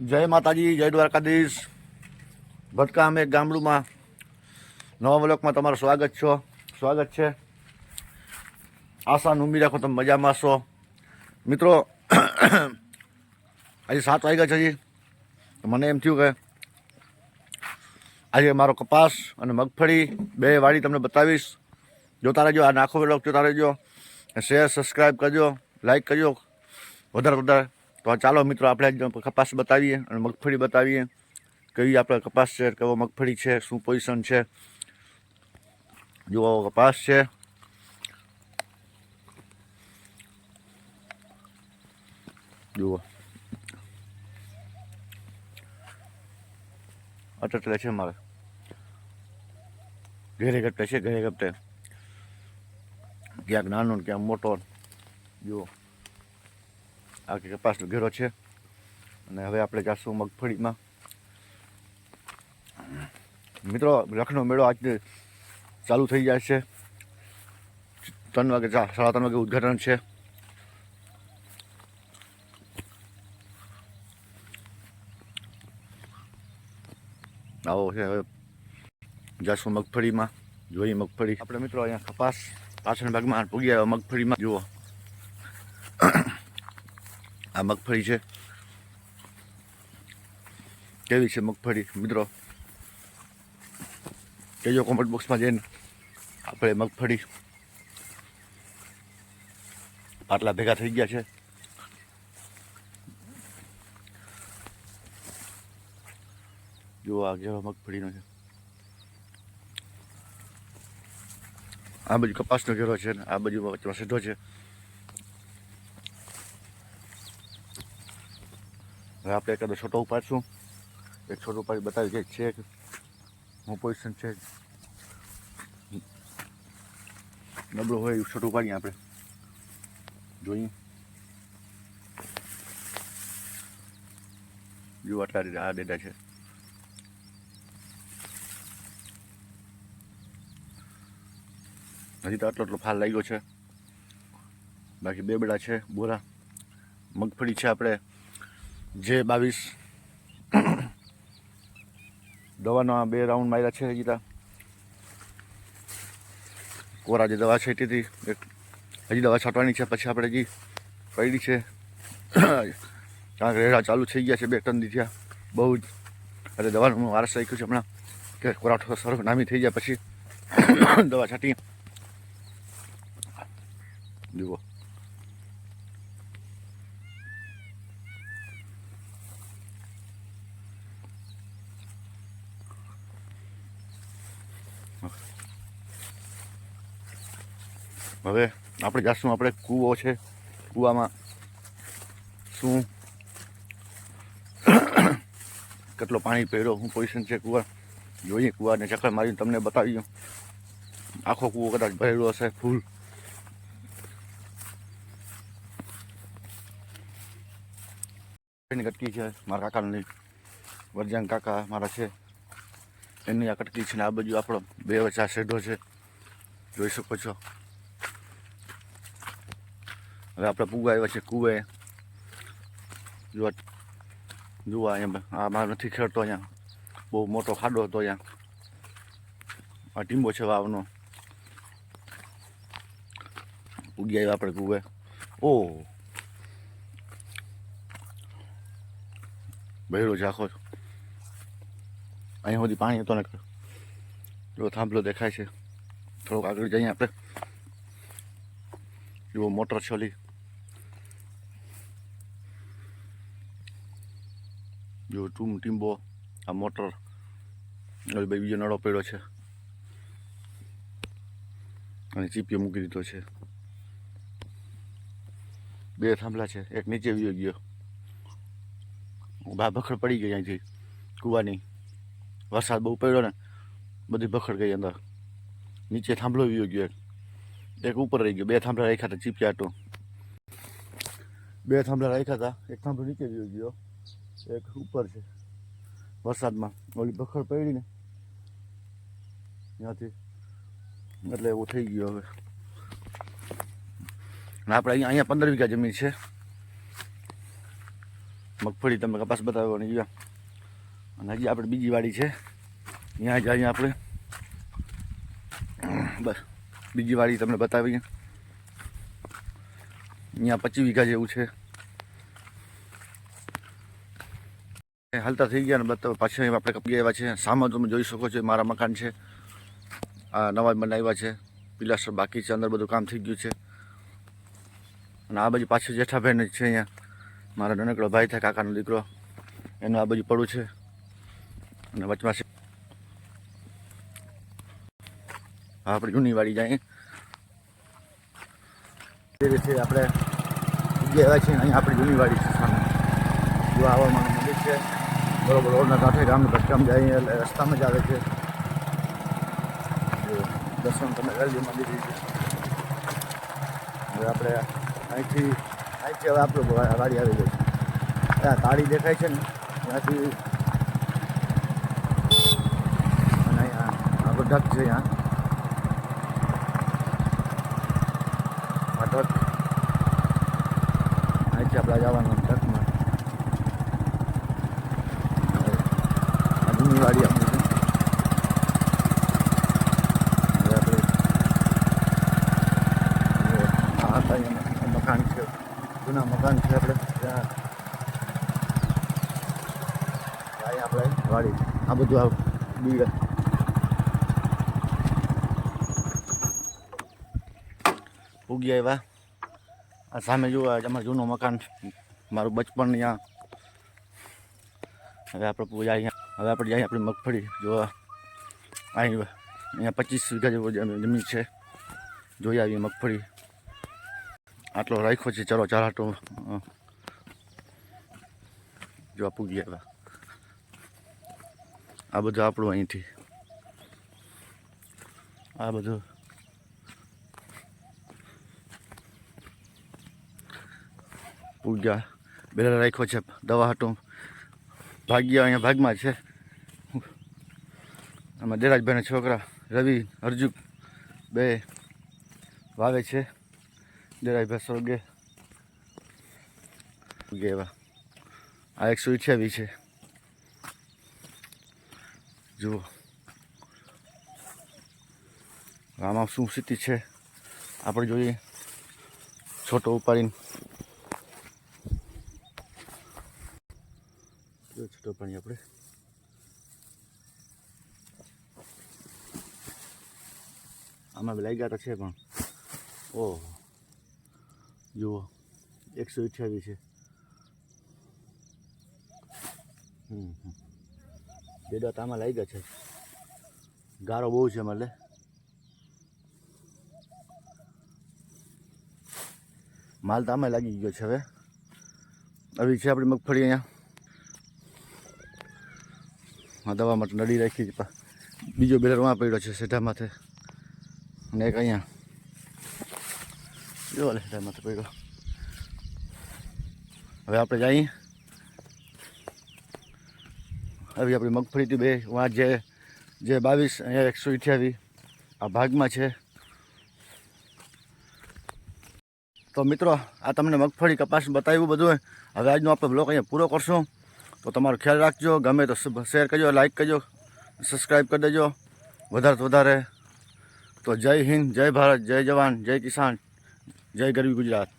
જય માતાજી, જય દ્વારકાધીશ. ભટકા અમે ગામડુંમાં, નવા બ્લોકમાં તમારું સ્વાગત છો. સ્વાગત છે. આશા ઉમી રાખો, તમે મજામાં છો મિત્રો, આજે સાત વાગ્યા છે હજી. મને એમ થયું કે આજે મારો કપાસ અને મગફળી બે વાડી તમને બતાવીશ. જોતા રહેજો, આ નાખો બ્લોક જોતા રહેજો. શેર સબસ્ક્રાઈબ કરજો લાઈક કરજો. વધારે વધારે તો ચાલો મિત્રો, આપણે કપાસ બતાવીએ અને મગફળી બતાવીએ. કઈ આપણે કપાસ છે, કેવો મગફળી છે, શું પોઝિશન છે. જુઓ કપાસ છે. જુઓ. અટટલે છે મારે. ઘેરે ગપટે છે, ઘેરે ગપટે ક્યાંક નાનો ક્યાંક મોટો. જુઓ. આ કે કપાસનો ઘેરો છે. અને હવે આપણે જાશું મગફળીમાં. મિત્રો લખનો મેળો આજે ચાલુ થઈ જાય છે. ત્રણ વાગે સાડા ત્રણ વાગે ઉદઘાટન છે. આવો છે, હવે જાશું મગફળીમાં, જોઈએ મગફળી. આપણે મિત્રો અહીંયા કપાસ પાછળ ભાગમાં પૂગી આવ્યા મગફળીમાં. જુઓ. આ મગફળી છે. કેવી છે મગફળી, મિત્રો? કહેજો કોમેન્ટ બોક્સમાં જઈને. આપણે મગફળી પાટલા ભેગા થઈ ગયા છે. જો આ કેવો મગફળીનો છે. આ બાજુ કપાસનો ઘેરો છે ને, આ બાજુ સીધો છે. હવે આપણે એકાદો છોટો ઉપાડશું એક છોટો ઉપાડી બતાવી કે છે હું પોઝિશન છે. નબળો હોય એવું છોટું ઉપાડીએ આપણે. જોઈએ. જો આટલા આ ડેટા છે. હજી તો આટલો આટલો ફાલ લાગ્યો છે. બાકી બે બેડા છે, બોરા. મગફળી છે આપણે. જે બાવીસ દવાનો બે રાઉન્ડ માર્યા છે હજી કોરા જે દવા છાંટી હતી. એક હજી દવા છાંટવાની છે, પછી આપણે હજી પડી છે. કારણ કે રેડા ચાલુ થઈ ગયા છે, બે ત્રણ દીધા. બહુ જ. એટલે દવાનું વારસ રાખ્યું છે હમણાં. કે કોરાઠો સરસ નામી થઈ જાય પછી દવા છાંટી જુઓ. હવે આપણે જાશું, આપણે કૂવો છે. કૂવામાં શું? કેટલો પાણી પહેર્યો, શું પોઝિશન છે કૂવા? જોઈએ કૂવાને ચક્કર મારીને તમને બતાવી દઉં આખો કૂવો કદાચ ભરેલો હશે, ફૂલ. ગટકી છે, મારા કાકાની વરજાંગ કાકા મારા છે. એની આ કટકી છે ને આ બાજુ આપણો બે વચ્ચે શેઢો છે. જોઈ શકો છો. હવે આપણે પૂગા આવ્યા છે કુવે. જો જુઓ અહીંયા આ મારે નથી ખેડતો અહીંયા. બહુ મોટો ખાડો હતો અહીંયા. આ ટીંબો છે વાવનો. પૂગી આવ્યા આપણે કુવે. ઓ! બહેરો છે આખો. અહીંયા સુધી પાણી હતો ને જો થાંભલો દેખાય છે. થોડોક આગળ જઈએ આપણે. જુઓ મોટર છોલી જો ટૂમ ટીમ્બો, આ મોટર. ભાઈ બીજો નળો પડ્યો છે. અને ચીપીએ મૂકી દીધો છે. બે થાંભલા છે. એક નીચે વીયો ગયો. બા ભખડ પડી ગઈ અહીંથી કૂવાની. વરસાદ બહુ પડ્યો ને, બધી ભખડ ગઈ અંદર. નીચે થાંભલો વીયો ગયો એક. એક ઉપર રહી ગયો. બે થાંભલા રાખ્યા હતા, ચીપ્યા હતો બે થાંભલા રાખ્યા હતા, એક થાંભલો નીચે વીયો ગયો, એક ઉપર છે. વરસાદમાં ઓલી ભખડ પડી ને, ત્યાંથી. એટલે એવું થઈ ગયું હવે. આપણે અહીંયા અહીંયા પંદર વીઘા જમીન છે. મગફળી તમે કપાસ બતાવવાની ગયા અને હજી આપણે બીજી વાડી છે. ત્યાં જઈએ આપણે. બસ, બીજી વાડી તમને બતાવીએ. અહીંયા પચીસ વીઘા જેવું છે. હાલતા થઈ ગયા ને બતાવો પાછળ આપણે કપી આવ્યા છે. સામે તમે જોઈ શકો છો મારા મકાન છે. આ નવા બનાવ્યા છે. પિલાસ્ટર બાકી છે, અંદર બધું કામ થઈ ગયું છે. અને આ બાજુ પાછળ જેઠાભાઈ જ છે અહીંયા. મારા નાનકડો ભાઈ થાય, કાકાનો દીકરો. એનું આ બાજુ પડું છે. અને વચમાં આપણે જૂની વાડી જાય. એ રીતે આપણે ઉગી છીએ અહીંયા આપણી જૂની વાડી છે સામે. જો આવવામાં મંદિર છે. બરોબર રોડના કાંઠે ગામનું ભટકામ જાય, એટલે રસ્તામાં જ આવે છે. દર્શન તમે લો, મંદિર હવે આપણે અહીંથી અહીંથી હવે આપણું વાડી આવી ગઈ છે. તાળી દેખાય છે ને? ત્યાંથી અને અહીંયા આપણો ઢક છે અહીંયા આ ઢક અહીંથી આપણે જવાનું ઢકમાં આ જૂની વાડી આપણી છે હવે આપણે આ હતા અહીંયા મકાન છે જૂના મકાન છે આપણે ત્યાં અહીંયા આપણે વાડી આ બધું આ બીડ ઉગી આવ્યા. આ સામે જુઓ અમારું જૂનું મકાન. મારું બચપણ અહીંયા હવે આપણે પૂજા અહીંયા, હવે આપણે જઈએ આપણી મગફળી. જોવા અહીં અહીંયા પચીસ વીઘા જેવો જમીન છે. જોઈ આવીએ મગફળી. આટલો રાખ્યો છે, ચલો ચાલ અ. જો આ પૂગી આવ્યા. આ બધું આપણું અહીંથી. આ બધું પૂજા બેલા રાખ્યો છે દવા હતો ભાગ્ય અહીંયા ભાગમાં છે. આમાં દેરાજભાઈના છોકરા રવિ અર્જુન બે વાવે છે. દેરાજભાઈ સ્વર્ગે એવા. આ એકસો અઠ્યાવીસ છે. જુઓ. આમાં શું સ્થિતિ છે? આપણે જોઈએ. છોટો ઉપાડીને જો છોટો આપણે. આમાં લાગ્યા તો છે પણ. ઓહો. જુઓ. એકસો અઠ્યાવીસ છે. હમ હમ. બેડા તો આમાં લાગ્યા છે. ગારો બહુ છે મળે માલ તો આમાં લાગી ગયો છે હવે. આવી છે આપણી મગફળી અહીંયા. દવા માટે નડી રાખી બીજો બેલર વાં પડ્યો છે સેઠા માથે. અને એક અહીંયા જો લે સેઠા માથે પડ્યો. હવે આપણે જઈએ. હવે આપણી મગફળીથી બે વાં જે જે બાવીસ, અહીંયા એકસો અઠ્યાવીસ આ ભાગમાં છે. તો મિત્રો, આ તમને મગફળી કપાસ બતાવ્યું બધું. હવે આજનો આપણે બ્લોક અહીંયા પૂરો કરશું. તો તમારો ખ્યાલ રાખજો. ગમે તો શેર કરજો લાઇક કરજો સબસ્ક્રાઈબ કરી દેજો. વધારે તો વધારે. તો જય હિન્દ, જય ભારત, જય જવાન, જય કિસાન, જય ગરવી ગુજરાત.